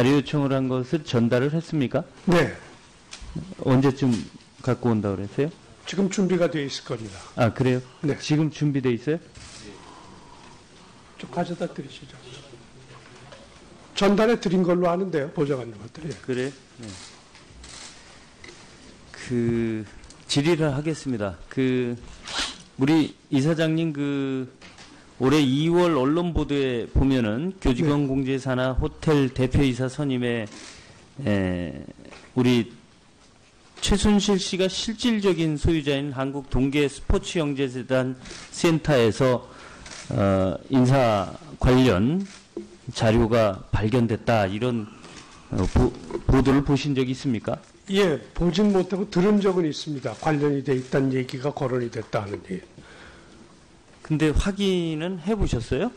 자료 요청을 한 것을 전달을 했습니까? 네, 언제쯤 갖고 온다고 그랬어요? 지금 준비가 되어 있을 겁니다. 아, 그래요? 네. 지금 준비돼 있어요? 좀 가져다 드리시죠. 전달해 드린 걸로 아는데요, 보좌관님한테. 예. 그래? 네. 그 질의를 하겠습니다. 그 우리 이사장님 그 올해 2월 언론 보도에 보면은 교직원 공제 산하 호텔 대표이사 선임에 에, 우리 최순실 씨가 실질적인 소유자인 한국 동계 스포츠 영재재단 센터에서 어, 인사 관련 자료가 발견됐다 이런 어, 보, 보도를 보신 적 있습니까? 예, 보진 못하고 들은 적은 있습니다. 관련이 돼 있다는 얘기가 거론이 됐다는 얘기. 근데 확인은 해보셨어요?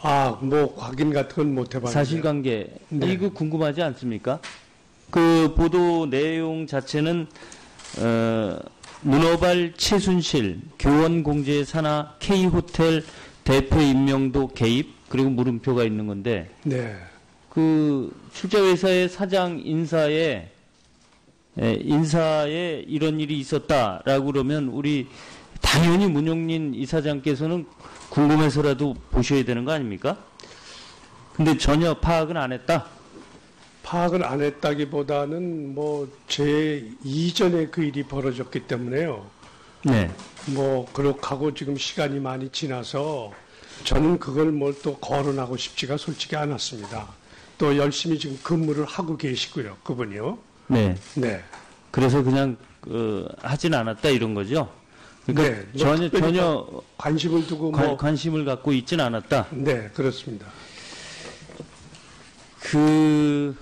아, 뭐 확인 같은 건 못 해봤는데. 사실관계 네. 이거 궁금하지 않습니까? 그 보도 내용 자체는 어, 문어발 최순실 교원 공제 산하 K 호텔 대표 임명도 개입 그리고 물음표가 있는 건데 네, 그 출자회사의 사장 인사에 에, 인사에 이런 일이 있었다라고 그러면 우리 당연히 문용린 이사장께서는 궁금해서라도 보셔야 되는 거 아닙니까? 근데 전혀 파악은 안 했다. 파악을 안 했다기보다는 뭐 제 이전에 그 일이 벌어졌기 때문에요. 네. 뭐 그렇게 하고 지금 시간이 많이 지나서 저는 그걸 뭘 또 거론하고 싶지가 솔직히 않았습니다. 또 열심히 지금 근무를 하고 계시고요, 그분이요. 네. 네. 그래서 그냥 어, 하진 않았다 이런 거죠. 그러니까 네, 뭐 전혀 전혀 관심을 두고 관, 뭐 관심을 갖고 있진 않았다. 네, 그렇습니다. 그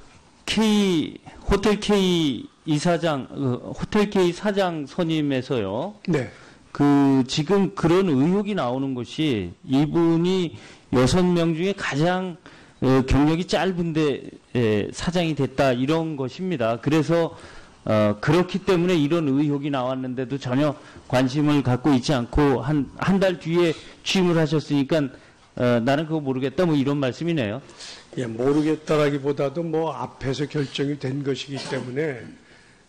K 호텔 K 이사장 어, 호텔 K 사장 선임에서요. 네. 그 지금 그런 의혹이 나오는 것이 이분이 여섯 명 중에 가장 어, 경력이 짧은데 에, 사장이 됐다 이런 것입니다. 그래서 어, 그렇기 때문에 이런 의혹이 나왔는데도 전혀 관심을 갖고 있지 않고 한 한 달 뒤에 취임을 하셨으니까 어, 나는 그거 모르겠다 뭐 이런 말씀이네요. 예, 모르겠다라기보다도 뭐 앞에서 결정이 된 것이기 때문에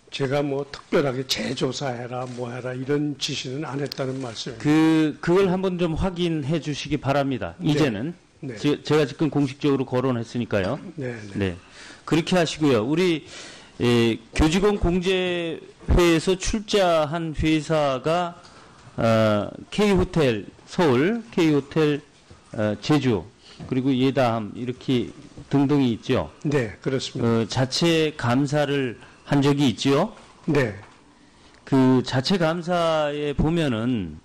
제가 뭐 특별하게 재조사해라 뭐 해라 이런 지시는 안 했다는 말씀입니다. 그 그걸 한번 좀 확인해 주시기 바랍니다. 네. 이제는 네. 제, 제가 지금 공식적으로 거론했으니까요. 네, 네. 네. 그렇게 하시고요. 우리 에, 교직원 공제회에서 출자한 회사가 어, K호텔 서울, K호텔 어, 제주, 그리고 예다함 이렇게 등등이 있죠. 네, 그렇습니다. 어, 자체 감사를 한 적이 있죠. 네. 그 자체 감사에 보면은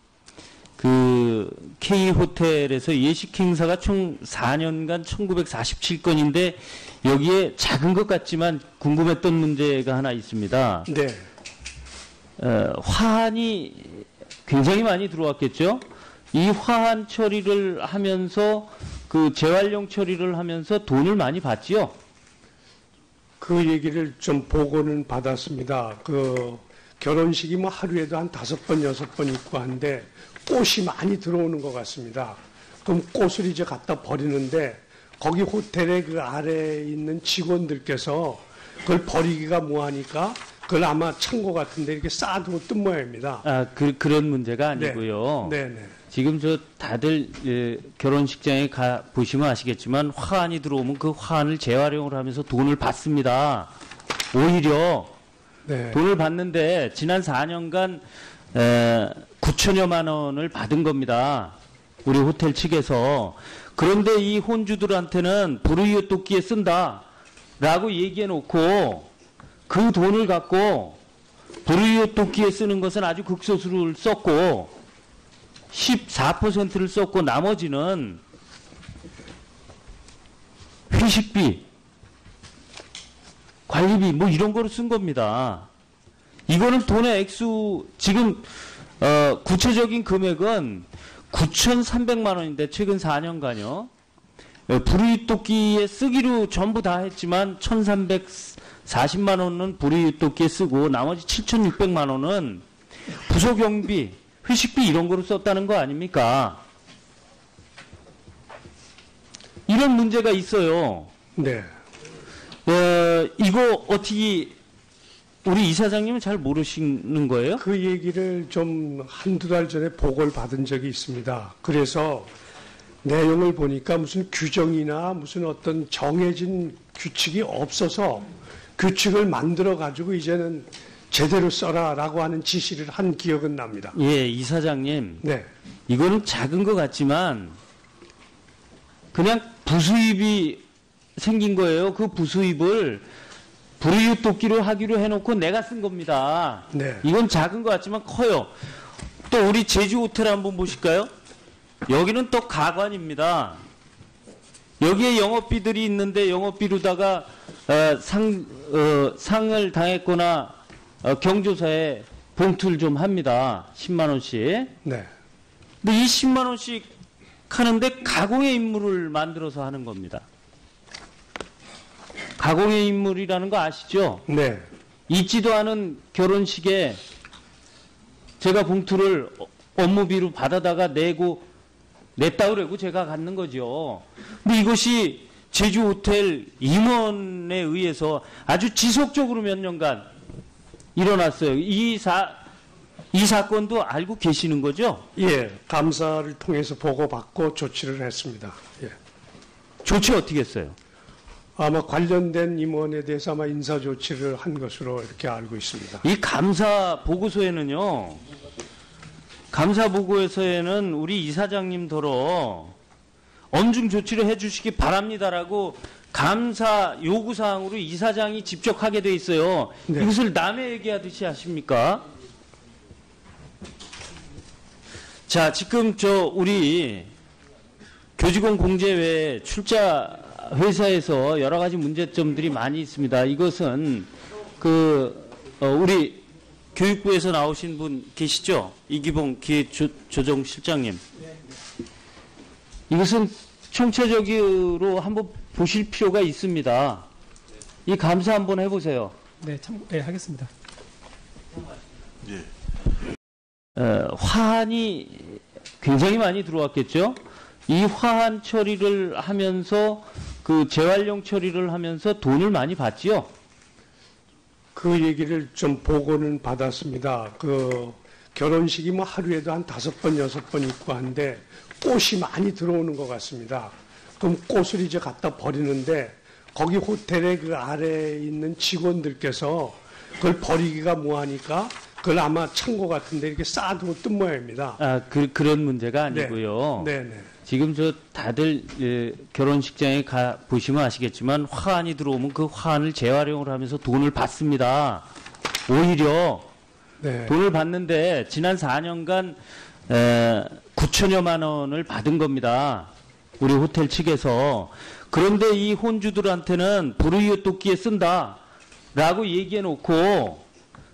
그 K 호텔에서 예식 행사가 총 4년간 1947건인데 여기에 작은 것 같지만 궁금했던 문제가 하나 있습니다. 네. 어, 화환이 굉장히 많이 들어왔겠죠. 이 화환 처리를 하면서 그 재활용 처리를 하면서 돈을 많이 받지요. 그 얘기를 좀 보고는 받았습니다. 그 결혼식이 뭐 하루에도 한 다섯 번, 여섯 번 있고 한데 꽃이 많이 들어오는 것 같습니다. 그럼 꽃을 이제 갖다 버리는데 거기 호텔의 그 아래에 있는 직원들께서 그걸 버리기가 뭐하니까 그걸 아마 창고 같은데 이렇게 쌓아두고 뜬 모양입니다. 아, 그, 그런 문제가 아니고요. 네, 네. 지금 저 다들 예, 결혼식장에 가 보시면 아시겠지만 화환이 들어오면 그 화환을 재활용을 하면서 돈을 받습니다. 오히려 네. 돈을 받는데 지난 4년간 에, 9천여만 원을 받은 겁니다. 우리 호텔 측에서 그런데 이 혼주들한테는 불우이웃 돕기에 쓴다 라고 얘기해 놓고 그 돈을 갖고 불우이웃 돕기에 쓰는 것은 아주 극소수를 썼고 14%를 썼고 나머지는 회식비, 관리비 뭐 이런 거로 쓴 겁니다. 이거는 돈의 액수 지금 어, 구체적인 금액은 9,300만 원인데 최근 4년간요. 어, 불이웃돕기에 쓰기로 전부 다 했지만 1,340만 원은 불이웃돕기에 쓰고 나머지 7,600만 원은 부서 경비, 회식비 이런 거로 썼다는 거 아닙니까? 이런 문제가 있어요. 네. 어, 이거 어떻게 우리 이사장님은 잘 모르시는 거예요? 그 얘기를 좀 한두 달 전에 보고를 받은 적이 있습니다. 그래서 내용을 보니까 무슨 규정이나 무슨 어떤 정해진 규칙이 없어서 규칙을 만들어 가지고 이제는 제대로 써라라고 하는 지시를 한 기억은 납니다. 예, 이사장님. 네. 이거는 작은 것 같지만 그냥 부수입이 생긴 거예요. 그 부수입을 불이웃 돕기로 하기로 해놓고 내가 쓴 겁니다. 네. 이건 작은 것 같지만 커요. 또 우리 제주 호텔 한번 보실까요? 여기는 또 가관입니다. 여기에 영업비들이 있는데 영업비로다가 어, 상, 어, 상을 당했거나 어, 경조사에 봉투를 좀 합니다. 10만 원씩. 네. 근데 이 10만 원씩 하는데 가공의 인물을 만들어서 하는 겁니다. 가공의 인물이라는 거 아시죠? 네. 있지도 않은 결혼식에 제가 봉투를 어- 업무비로 받아다가 내고 냈다 그러고 제가 갖는 거죠. 근데 이것이 제주 호텔 임원에 의해서 아주 지속적으로 몇 년간 일어났어요. 이 사, 이 사건도 알고 계시는 거죠? 예. 감사를 통해서 보고받고 조치를 했습니다. 예. 조치 어떻게 했어요? 아마 관련된 임원에 대해서 아마 인사 조치를 한 것으로 이렇게 알고 있습니다. 이 감사 보고서에는요. 감사 보고서에는 우리 이사장님더러 엄중 조치를 해주시기 바랍니다라고 감사 요구 사항으로 이사장이 직접 하게 돼 있어요. 네. 이것을 남의 얘기하듯이 하십니까? 자, 지금 저 우리 교직원 공제 외에 출자 회사에서 여러 가지 문제점들이 많이 있습니다. 이것은 그 어, 우리 교육부에서 나오신 분 계시죠? 이기봉 기획조정실장님. 이것은 총체적으로 한번 보실 필요가 있습니다. 이 감사 한번 해보세요. 네, 참, 네, 하겠습니다. 어, 화환이 굉장히 많이 들어왔겠죠. 이 화환 처리를 하면서 그 재활용 처리를 하면서 돈을 많이 받지요. 그 얘기를 좀 보고는 받았습니다. 그 결혼식이 뭐 하루에도 한 다섯 번, 여섯 번 있고 한데 꽃이 많이 들어오는 것 같습니다. 그럼 꽃을 이제 갖다 버리는데 거기 호텔의 그 아래에 있는 직원들께서 그걸 버리기가 뭐하니까 그걸 아마 창고 같은데 이렇게 쌓아두고 뜬 모양입니다. 아, 그, 그런 문제가 아니고요. 네 네. 지금 저 다들 예, 결혼식장에 가 보시면 아시겠지만 화환이 들어오면 그 화환을 재활용을 하면서 돈을 받습니다. 오히려 네. 돈을 받는데 지난 4년간 에, 9천여만 원을 받은 겁니다. 우리 호텔 측에서 그런데 이 혼주들한테는 불우이웃 돕기에 쓴다라고 얘기해 놓고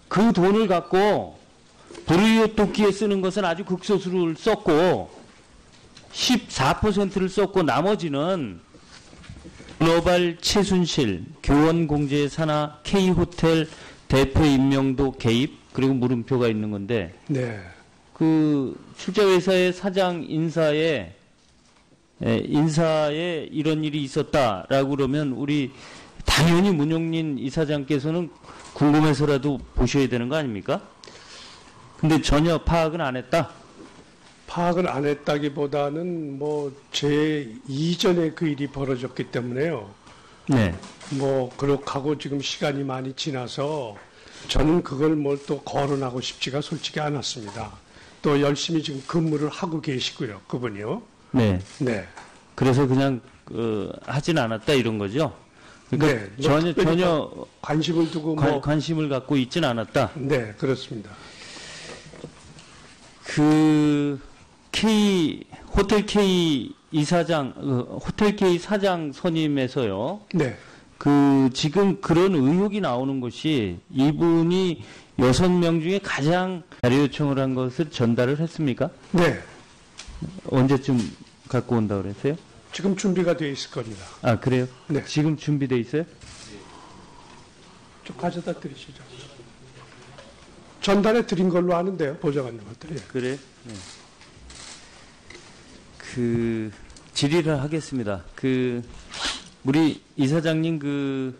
그 돈을 갖고 불우이웃 돕기에 쓰는 것은 아주 극소수를 썼고 14%를 썼고 나머지는 글로벌 최순실, 교원공제 산하 K호텔 대표 임명도 개입 그리고 물음표가 있는 건데 네. 그 출자회사의 사장 인사에 에, 인사에 이런 일이 있었다라고 그러면 우리 당연히 문용린 이사장께서는 궁금해서라도 보셔야 되는 거 아닙니까? 근데 전혀 파악은 안 했다. 파악을 안 했다기보다는 뭐 제 이전에 그 일이 벌어졌기 때문에요. 네. 뭐 그렇게 하고 지금 시간이 많이 지나서 저는 그걸 뭘 또 거론하고 싶지가 솔직히 않았습니다. 또 열심히 지금 근무를 하고 계시고요. 그분이요. 네. 네. 그래서 그냥 어, 하진 않았다 이런 거죠. 그러니까 네, 뭐 전혀 전혀 관심을 두고 관, 뭐 관심을 갖고 있진 않았다. 네, 그렇습니다. 그 K 호텔 K 이사장 어, 호텔 K 사장 선임에서요. 네. 그 지금 그런 의혹이 나오는 것이 이분이 여섯 명 중에 가장 자료 요청을 한 것을 전달을 했습니까? 네. 언제쯤 갖고 온다 그랬어요? 지금 준비가 되어 있을 겁니다. 아 그래요? 네. 지금 준비돼 있어요? 좀 가져다 드리시죠. 전달해 드린 걸로 아는데요. 보좌관님한테. 예. 그래? 네. 그 질의를 하겠습니다. 그 우리 이사장님 그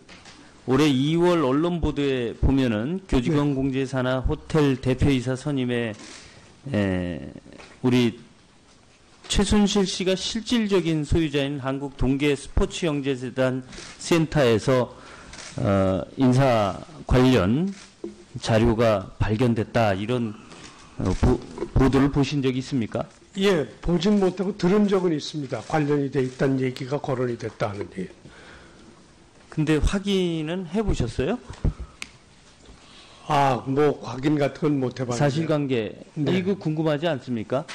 올해 2월 언론 보도에 보면은 교직원 공제사나 호텔 대표이사 선임에 에, 우리 최순실 씨가 실질적인 소유자인 한국 동계 스포츠 영재재단 센터에서 어, 인사 관련 자료가 발견됐다 이런 어, 보, 보도를 보신 적이 있습니까? 예, 보진 못하고 들은 적은 있습니다. 관련이 돼 있다는 얘기가 거론이 됐다는 얘기. 근데 확인은 해보셨어요? 아, 뭐 확인 같은 건 못 해봤는데. 사실관계 네. 이거 궁금하지 않습니까?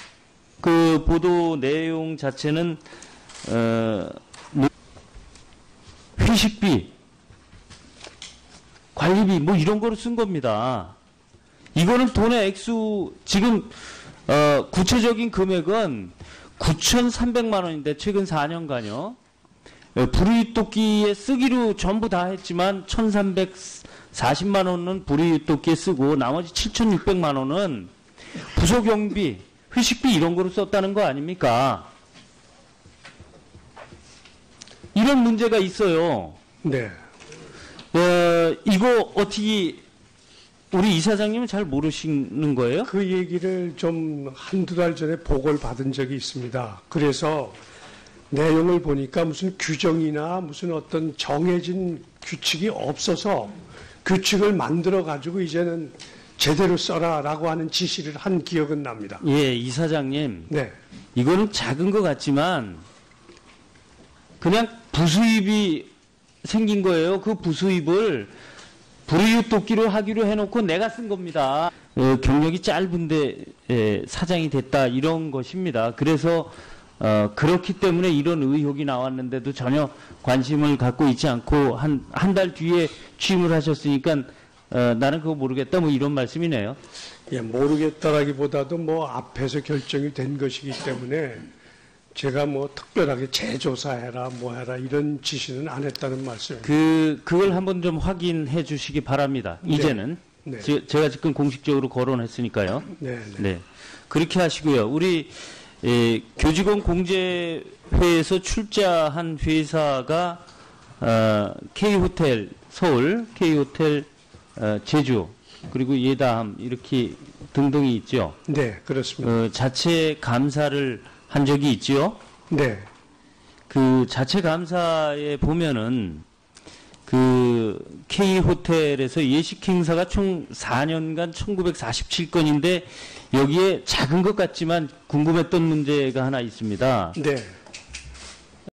그 보도 내용 자체는 어, 회식비, 관리비 뭐 이런 거로 쓴 겁니다. 이거는 돈의 액수 지금 어, 구체적인 금액은 9,300만 원인데 최근 4년간요. 불이웃돕기에 쓰기로 전부 다 했지만 1,340만 원은 불이웃돕기에 쓰고 나머지 7,600만 원은 부서 경비, 회식비 이런 거로 썼다는 거 아닙니까? 이런 문제가 있어요. 네. 어, 이거 어떻게 우리 이사장님은 잘 모르시는 거예요? 그 얘기를 좀 한두 달 전에 보고를 받은 적이 있습니다. 그래서 내용을 보니까 무슨 규정이나 무슨 어떤 정해진 규칙이 없어서 규칙을 만들어 가지고 이제는 제대로 써라라고 하는 지시를 한 기억은 납니다. 예, 이사장님. 네. 이거는 작은 것 같지만 그냥 부수입이 생긴 거예요. 그 부수입을 불이웃 돕기로 하기로 해놓고 내가 쓴 겁니다. 어, 경력이 짧은데 예, 사장이 됐다 이런 것입니다. 그래서 어, 그렇기 때문에 이런 의혹이 나왔는데도 전혀 관심을 갖고 있지 않고 한 한 달 뒤에 취임을 하셨으니까 어, 나는 그거 모르겠다 뭐 이런 말씀이네요. 예, 모르겠다라기보다도 뭐 앞에서 결정이 된 것이기 때문에 제가 뭐 특별하게 재조사해라 뭐 해라 이런 지시는 안 했다는 말씀입니다. 그 그걸 한번 좀 확인해 주시기 바랍니다. 네. 이제는 네. 제, 제가 지금 공식적으로 거론했으니까요. 네, 네. 네. 그렇게 하시고요. 우리 에, 교직원 공제회에서 출자한 회사가 어, K호텔 서울, K호텔 어, 제주, 그리고 예담 이렇게 등등이 있죠. 네, 그렇습니다. 어, 자체 감사를 한 적이 있지요. 네. 그 자체 감사에 보면은 그 K 호텔에서 예식 행사가 총 4년간 1947건인데 여기에 작은 것 같지만 궁금했던 문제가 하나 있습니다. 네.